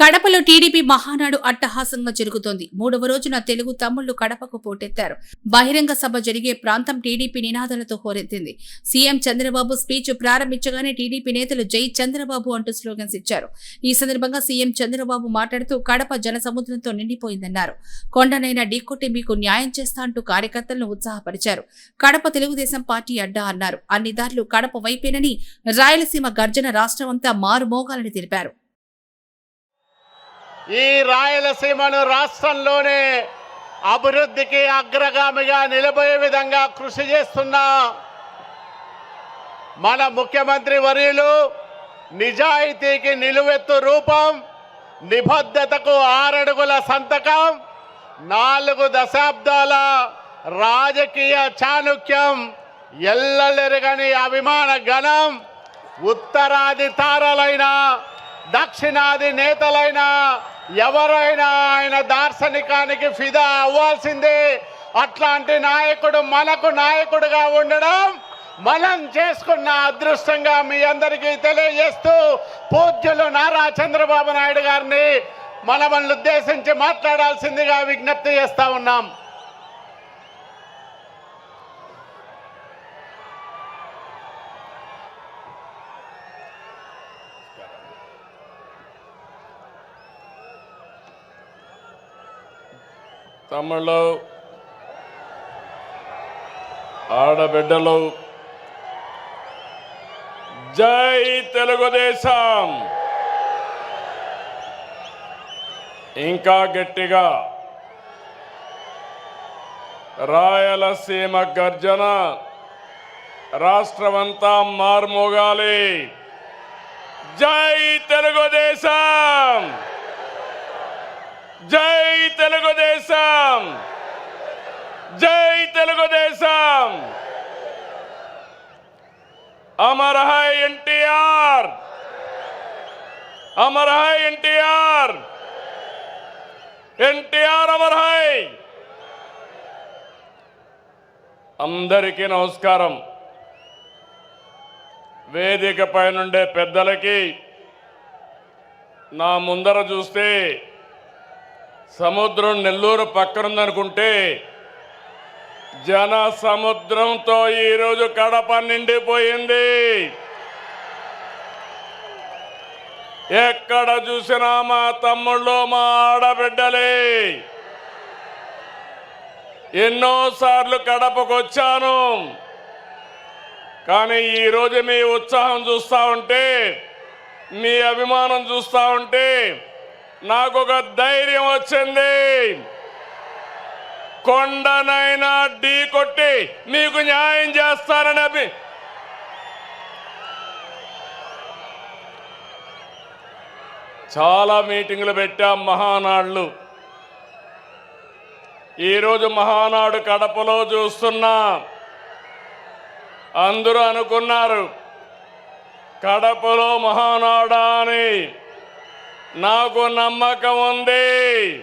కడపలో టీడీపీ మహానాడు అట్టహాసంగా జరుగుతోంది. మూడవ రోజున తెలుగు తమ్ముళ్ళు కడపకు పోటెత్తారు. బహిరంగ సభ జరిగే ప్రాంతం టీడీపీ నినాదాలతో హోరెత్తింది. సీఎం చంద్రబాబు స్పీచ్ ప్రారంభించగానే టీడీపీ నేతలు జై చంద్రబాబు అంటూ స్లోగన్స్ ఇచ్చారు. ఈ సందర్భంగా సీఎం చంద్రబాబు మాట్లాడుతూ కడప జనసముద్రంతో నిండిపోయిందన్నారు. కొండనైనా ఢీకొట్టి మీకు న్యాయం చేస్తా అంటూ కార్యకర్తలను ఉత్సాహపరిచారు. కడప తెలుగుదేశం పార్టీ అడ్డా అన్నారు. అన్ని దారులు కడప వైపేనని రాయలసీమ గర్జన రాష్ట్రమంతా మారుమోగాలని తెలిపారు. ఈ రాయలసీమను రాష్ట్రంలోనే అభివృద్ధికి అగ్రగామిగా నిలబోయే విధంగా కృషి చేస్తున్న మన ముఖ్యమంత్రి వర్యులు నిజాయితీకి నిలువెత్తు రూపం నిబద్ధతకు ఆరడుగుల సంతకం నాలుగు దశాబ్దాల రాజకీయ చాణుక్యం ఎల్లలెరగని అభిమాన గణం ఉత్తరాది తారలైన దక్షిణాది నేతలైన ఎవరైనా ఆయన దార్శనికానికి ఫిదా అవ్వాల్సిందే. అట్లాంటి నాయకుడు మనకు నాయకుడుగా ఉండడం మనం చేసుకున్న అదృష్టంగా మీ అందరికీ తెలియజేస్తూ పూజ్యులు నారా చంద్రబాబు నాయుడు గారిని మనమల్ని ఉద్దేశించి మాట్లాడాల్సిందిగా విజ్ఞప్తి చేస్తా ఉన్నాం. తమ్ముళ్ళు ఆడబిడ్డలు జై తెలుగుదేశం. ఇంకా గట్టిగా రాయలసీమ గర్జన రాష్ట్రమంతా మార్మోగాలి. జై తెలుగుదేశం! జై తెలుగుదేశం! జై తెలుగుదేశం! అమర్ హై ఎన్టీఆర్! అమర్ హై ఎన్టీఆర్! ఎన్టీఆర్ అమర్ హై అందరికీ నమస్కారం. వేదిక పైనుండే పెద్దలకి నా ముందర చూస్తే సముద్రం నెల్లూరు పక్కనుందనుకుంటే జన సముద్రంతో ఈరోజు కడప నిండిపోయింది. ఎక్కడ చూసినా మా తమ్ముళ్ళు మా ఆడబిడ్డలే. ఎన్నోసార్లు కడపకు వచ్చాను కానీ ఈరోజు మీ ఉత్సాహం చూస్తా ఉంటే మీ అభిమానం చూస్తా ఉంటే నాకు ఒక ధైర్యం వచ్చింది. కొండనైనా ఢీ కొట్టి మీకు న్యాయం చేస్తానని చాలా మీటింగులు పెట్టాం మహానాళ్ళు. ఈరోజు మహానాడు కడపలో చూస్తున్నా. అందరూ అనుకున్నారు కడపలో మహానాడా అని. నాకు నమ్మకం ఉంది.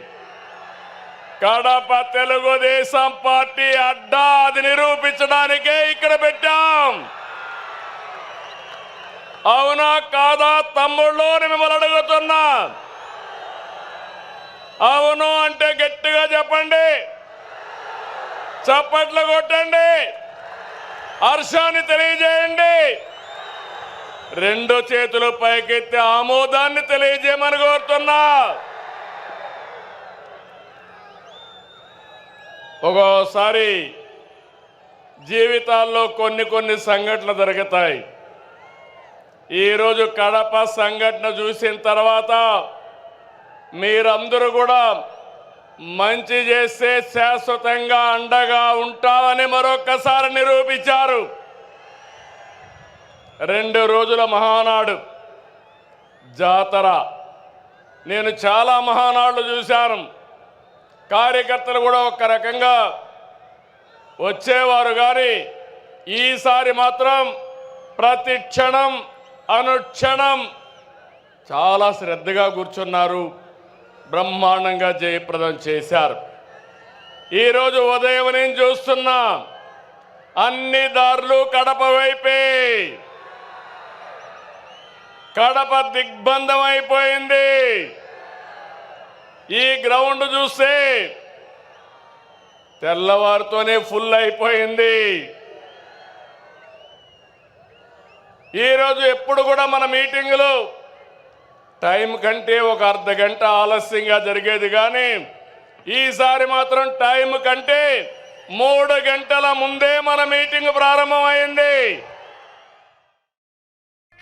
కడప తెలుగుదేశం పార్టీ అడ్డా అది నిరూపించడానికే ఇక్కడ పెట్టాం. అవునా కాదా తమ్ముళ్ళు మిమ్మల్ని అడుగుతున్నా. అవును అంటే గట్టిగా చెప్పండి. చప్పట్లు కొట్టండి. హర్షాన్ని తెలియజేయండి. రెండు చేతులు పైకెత్తి ఆమోదాన్ని తెలియజేయమని కోరుతున్నా ఒక్కోసారి జీవితాల్లో కొన్ని కొన్ని సంఘటనలు జరుగుతాయి. ఈరోజు కడప సంఘటన చూసిన తర్వాత మీరందరూ కూడా మంచి చేస్తే శాశ్వతంగా అండగా ఉంటామని మరొక్కసారి నిరూపించారు. రెండు రోజుల మహానాడు. జాతర. నేను చాలా మహానాడులు చూశాను. కార్యకర్తలు కూడా ఒక రకంగా వచ్చేవారు కానీ ఈసారి మాత్రం ప్రతి క్షణం అనుక్షణం చాలా శ్రద్ధగా కూర్చున్నారు. బ్రహ్మాండంగా జయప్రదం చేశారు. ఈరోజు ఉదయం నేను చూస్తున్నా అన్ని దారులు కడప వైపే. కడప దిగ్బంధం అయిపోయింది ఈ గ్రౌండ్ చూస్తే తెల్లవారితోనే ఫుల్ అయిపోయింది. ఈరోజు ఎప్పుడు కూడా మన మీటింగులు టైం కంటే ఒక అర్ధ గంట ఆలస్యంగా జరిగేది కానీ ఈసారి మాత్రం టైం కంటే మూడు గంటల ముందే మన మీటింగ్ ప్రారంభమైంది.